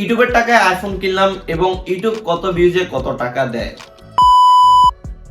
ইউটিউবের টাকায় আইফোন কিনলাম এবং ইউটিউব কত ভিউজে কত টাকা দেয়?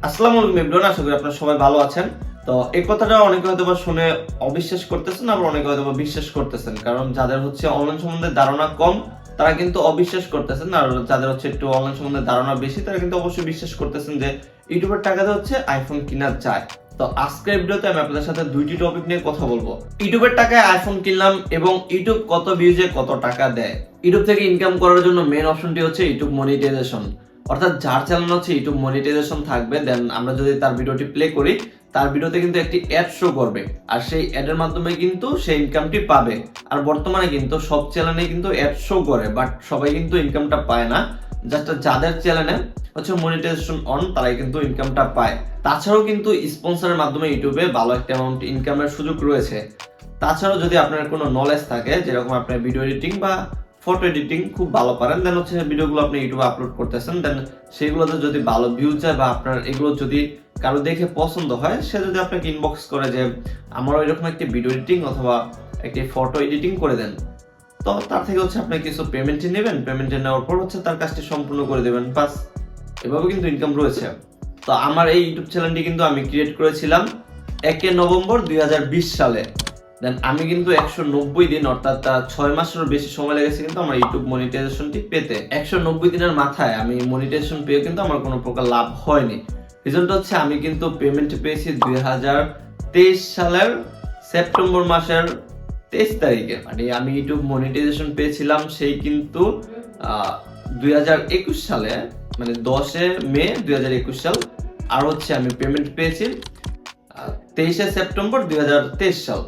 আসসালামু আলাইকুম এভরিওয়ান আশা করি আপনারা সবাই ভালো আছেন। তো এই কথাটা অনেকে হয়তো বা শুনে অবিশ্বাস করতেছেন, আবার অনেকে হয়তো বা বিশ্বাস করতেছেন, কারণ যাদের হচ্ছে অনলাইন সম্বন্ধে ধারণা কম, তারা কিন্তু অবিশ্বাস করতেছেন, আর যাদের হচ্ছে একটু অনলাইন সম্বন্ধে ধারণা বেশি, তারা কিন্তু অবশ্যই বিশ্বাস করতেছেন যে ইউটিউবের টাকাতে হচ্ছে আইফোন কিনা যায়। তো আজকের ভিডিওতে আমি আপনাদের সাথে দুইটি টপিক নিয়ে কথা বলব। ইউটিউবের টাকায় আইফোন কিনলাম এবং ইউটিউব কত ভিউজে কত টাকা দেয়? ইউটিউব থেকে ইনকাম করার জন্য মেন অপশনটি হচ্ছে ইউটিউব মনিটাইজেশন অর্থাৎ যার চ্যানেল হচ্ছে ইউটিউব মনিটাইজেশন থাকবে দেন আমরা যদি তার ভিডিওটি প্লে করি, তার ভিডিওতে কিন্তু একটি অ্যাড শো করবে। আর সেই অ্যাডের মাধ্যমে কিন্তু সেই ইনকামটি পাবে। আর বর্তমানে কিন্তু সব চ্যানেলে কিন্তু অ্যাড শো করে বাট সবাই কিন্তু ইনকামটা পায় না। জাস্ট যাদের চ্যানেলে হচ্ছে মনিটাইজেশন অন তারাই কিন্তু ইনকামটা পায়। তাছাড়াও কিন্তু স্পন্সরের মাধ্যমে ইউটিউবে ভালো একটা অ্যামাউন্ট ইনকামের সুযোগ রয়েছে। তাছাড়াও যদি আপনার কোনো নলেজ থাকে, যেরকম আপনার ভিডিও এডিটিং বা ফটো এডিটিং খুব ভালো পারেন দেন হচ্ছে ভিডিওগুলো আপনি ইউটিউবে আপলোড করতেছেন দেন সেগুলোতে যদি ভালো ভিউ যায় বা আপনার এগুলো যদি কারও দেখে পছন্দ হয়, সে যদি আপনাকে ইনবক্স করে যে, আমারও এরকম একটি ভিডিও এডিটিং অথবা একটি ফটো এডিটিং করে দেন, তো তার থেকে হচ্ছে আপনি কিছু পেমেন্টে নেবেন পেমেন্টে নেওয়ার পর হচ্ছে তার কাজটি সম্পূর্ণ করে দেবেন, বাস। এভাবে কিন্তু ইনকাম রয়েছে। তো আমার এই ইউটিউব চ্যানেলটি কিন্তু আমি ক্রিয়েট করেছিলাম একে নভেম্বর দুই হাজার বিশ সালে। দেন আমি কিন্তু একশো নব্বই দিন, অর্থাৎ ছয় মাসেরও বেশি সময় লেগেছে কিন্তু আমার ইউটিউব মনিটাইজেশনটি পেতে। একশো নব্বই দিনের মাথায় আমি মনিটাইজেশন পেয়ে কিন্তু আমার কোনো প্রকার লাভ হয়নি। রিজনটা হচ্ছে আমি কিন্তু পেমেন্ট পেয়েছি দুই হাজার তেইশ সালের সেপ্টেম্বর মাসের তেইশ তারিখে। মানে আমি ইউটিউব মনিটাইজেশন পেয়েছিলাম সেই কিন্তু দুই হাজার একুশ সালে মানে দশে মে দুই হাজার একুশ সাল। আর হচ্ছে আমি পেমেন্ট পেয়েছি তেইশে সেপ্টেম্বর দুই হাজার তেইশ সাল।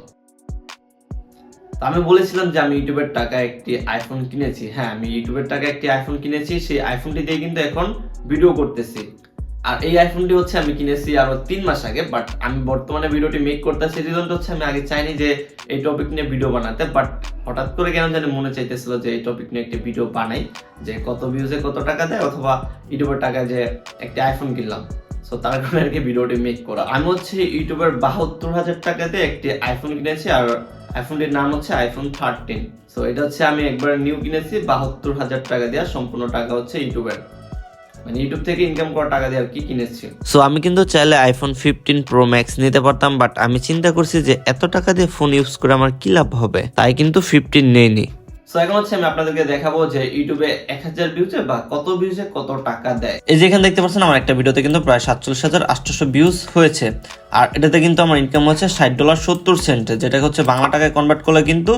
তো আমি বলেছিলাম যে আমি ইউটিউবের টাকায় একটি আইফোন কিনেছি। হ্যাঁ আমি ইউটিউবের টাকায় একটি আইফোন কিনেছি, সেই আইফোনটি দিয়ে কিন্তু এখন ভিডিও করতেছি। আর এই আইফোনটি হচ্ছে আমি কিনেছি আরও তিন মাস আগে বাট আমি বর্তমানে ভিডিওটি মেক করতেছি রিজনটা হচ্ছে আমি আগে চাইনি যে এই টপিক নিয়ে ভিডিও বানাতে বাট হঠাৎ করে কেন জানি মনে চাইতেছিল যে এই টপিক নিয়ে একটি ভিডিও বানাই, যে কত ভিউজে কত টাকা দেয়, অথবা ইউটিউবের টাকায় যে একটি আইফোন কিনলাম। সো তার কারণে আর কি ভিডিওটি মেক করা। আমি হচ্ছে ইউটিউবের বাহাত্তর হাজার টাকাতে একটি আইফোন কিনেছি, আর আইফোনটির নাম হচ্ছে আইফোন থার্টিন সো এটা হচ্ছে আমি একবার নিউ কিনেছি, বাহাত্তর হাজার টাকা দেওয়া সম্পূর্ণ টাকা হচ্ছে ইউটিউবের মানে ইউটিউব থেকে ইনকাম করা টাকা দিয়ে আর কি কিনেছি। সো আমি কিন্তু চাইলে আইফোন ফিফটিন প্রো ম্যাক্স নিতে পারতাম বাট আমি চিন্তা করছি যে এত টাকা দিয়ে ফোন ইউজ করে আমার কি লাভ হবে? তাই কিন্তু ফিফটিন নেইনি। সো এখন হচ্ছে আমি আপনাদেরকে দেখাবো যে ইউটিউবে এক হাজার ভিউজে বা কত ভিউজে কত টাকা দেয়। এই যে এখানে দেখতে পাচ্ছেন, আমার একটা ভিডিওতে কিন্তু প্রায় সাতচল্লিশ হাজার আটশোশো ভিউজ হয়েছে। আর এটাতে কিন্তু আমার ইনকাম হচ্ছে ষাট ডলার সত্তর সেন্ট, যেটা হচ্ছে বাংলা টাকায় কনভার্ট করলে কিন্তু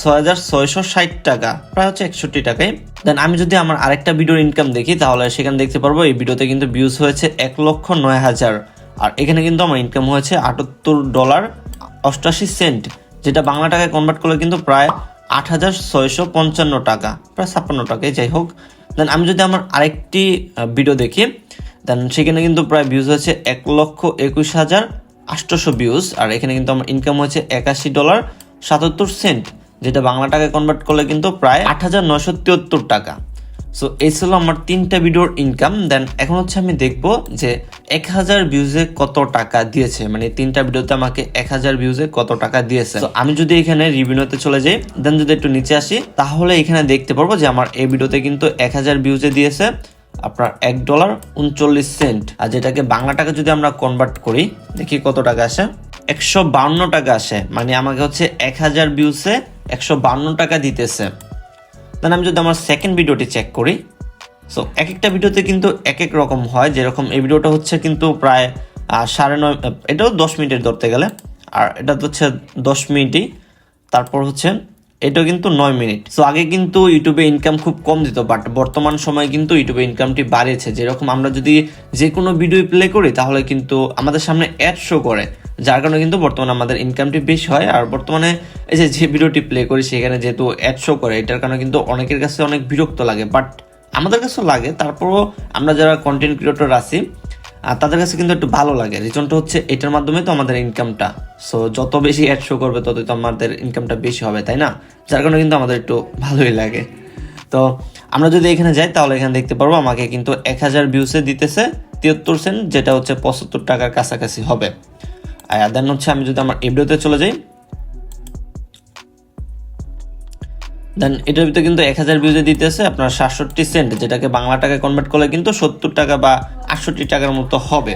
ছয় হাজার ছয়শো ষাট টাকা, প্রায় হচ্ছে একষট্টি টাকায়। দেন আমি যদি আমার আরেকটা ভিডিওর ইনকাম দেখি, তাহলে সেখানে দেখতে পারব এই ভিডিওতে কিন্তু ভিউজ হয়েছে এক লক্ষ নয় হাজার। আর এখানে কিন্তু আমার ইনকাম হয়েছে আটাত্তর ডলার অষ্টাশি সেন্ট, যেটা বাংলা টাকায় কনভার্ট করলে কিন্তু প্রায় আট হাজার ছয়শো পঞ্চান্ন টাকা, প্রায় ছাপ্পান্ন টাকায় যাই হোক। দেন আমি যদি আমার আরেকটি ভিডিও দেখি দেন সেখানে কিন্তু প্রায় ভিউজ হয়েছে এক লক্ষ একুশ হাজার আটশোশো ভিউজ আর এখানে কিন্তু আমার ইনকাম হয়েছে একাশি ডলার সাতাত্তর সেন্ট যেটা বাংলা টাকায় কনভার্ট করলে কিন্তু প্রায় আট হাজার নশো তিয়াত্তর টাকা। সো এই ছিল আমার তিনটা ভিডিওর ইনকাম দেন এখন হচ্ছে আমি দেখব যে এক হাজার ভিউজে কত টাকা দিয়েছে। মানে তিনটা ভিডিওতে আমাকে এক হাজার ভিউজে কত টাকা দিয়েছে। তো আমি যদি এখানে রিভিউতে চলে যাই দেন যদি একটু নিচে আসি, তাহলে এখানে দেখতে পারব যে আমার এই ভিডিওতে কিন্তু এক হাজার ভিউজে দিয়েছে। আপনার এক ডলার উনচল্লিশ সেন্ট আর যেটাকে বাংলা টাকা যদি আমরা কনভার্ট করি, দেখি কত টাকা আসে? একশো বাউন্ন টাকা আসে। মানে আমাকে হচ্ছে এক হাজার ভিউসে একশো বাউন্ন টাকা দিতেছে। দেন আমি যদি আমার সেকেন্ড ভিডিওটি চেক করি সো এক একটা ভিডিওতে কিন্তু এক এক রকম হয়। যেরকম এই ভিডিওটা হচ্ছে কিন্তু প্রায় সাড়ে নয়, এটাও দশ মিনিটের ধরতে গেলে। আর এটা তো হচ্ছে দশ মিনিটই। তারপর হচ্ছে এটাও কিন্তু নয় মিনিট। সো আগে কিন্তু ইউটিউবে ইনকাম খুব কম দিত বাট বর্তমান সময়ে কিন্তু ইউটিউবে ইনকামটি বাড়িয়েছে যেরকম আমরা যদি যে কোনো ভিডিও প্লে করি, তাহলে কিন্তু আমাদের সামনে অ্যাড শো করে, যার কারণে কিন্তু বর্তমানে আমাদের ইনকামটি বেশি হয়। আর বর্তমানে এই যে যে ভিডিওটি প্লে করি, সেখানে যেহেতু অ্যাড শো করে, এটার কারণে কিন্তু অনেকের কাছে অনেক বিরক্ত লাগে। বাট আমাদের কাছেও লাগে। তারপরও আমরা যারা কন্টেন্ট ক্রিয়েটর আছি আর তাদের কাছে কিন্তু একটু ভালো লাগে। রিজনটা হচ্ছে এটার মাধ্যমে তো আমাদের ইনকামটা সো যত বেশি অ্যাড শো করবে, ততই তো আমাদের ইনকামটা বেশি হবে, তাই না? যার কারণে কিন্তু আমাদের একটু ভালোই লাগে। তো, আমরা যদি এখানে যাই, তাহলে এখানে দেখতে পারব, আমাকে কিন্তু এক হাজার ভিউসে দিতেছে তিয়াত্তর সেন্ট যেটা হচ্ছে পঁচাত্তর টাকার কাছাকাছি হবে। আর দেন হচ্ছে আমি যদি আমার এফডিওতে চলে যাই দেন এটার ভিতরে কিন্তু এক হাজার ভিউজে দিতেছে, আপনার সাতষট্টি সেন্ট যেটাকে বাংলা টাকায় কনভার্ট করলে কিন্তু সত্তর টাকা বা আটষট্টি টাকার মতো হবে।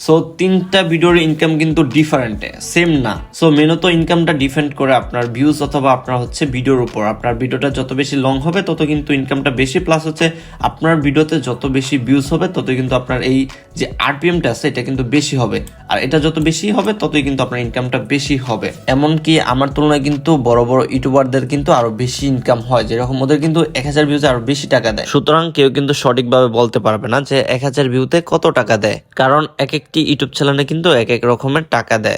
সো তিনটা ভিডিওর ইনকাম কিন্তু ডিফারেন্ট সেম না। সো মেনত ইনকামটা ডিপেন্ড করে আপনার ভিউজ অথবা আপনার হচ্ছে ভিডিওর উপর। আপনার ভিডিওটা যত বেশি লং হবে, তত কিন্তু ইনকামটা বেশি। প্লাস হচ্ছে, আপনার ভিডিওতে যত বেশি ভিউজ হবে তত কিন্তু আপনার এই যে আরপিএমটা আছে, এটা কিন্তু বেশি হবে। আর এটা যত বেশি হবে, ততই কিন্তু আপনার ইনকামটা বেশি হবে। এমনকি আমার তুলনায় কিন্তু বড় বড় ইউটিউবারদের কিন্তু আরও বেশি ইনকাম হয়। যেরকম ওদের কিন্তু এক হাজার ভিউজে আরও বেশি টাকা দেয়। সুতরাং কেউ কিন্তু সঠিকভাবে বলতে পারবে না যে এক হাজার ভিউতে কত টাকা দেয়। কারণ এক এক একটি ইউটিউব চ্যানেলে কিন্তু এক এক রকমের টাকা দেয়।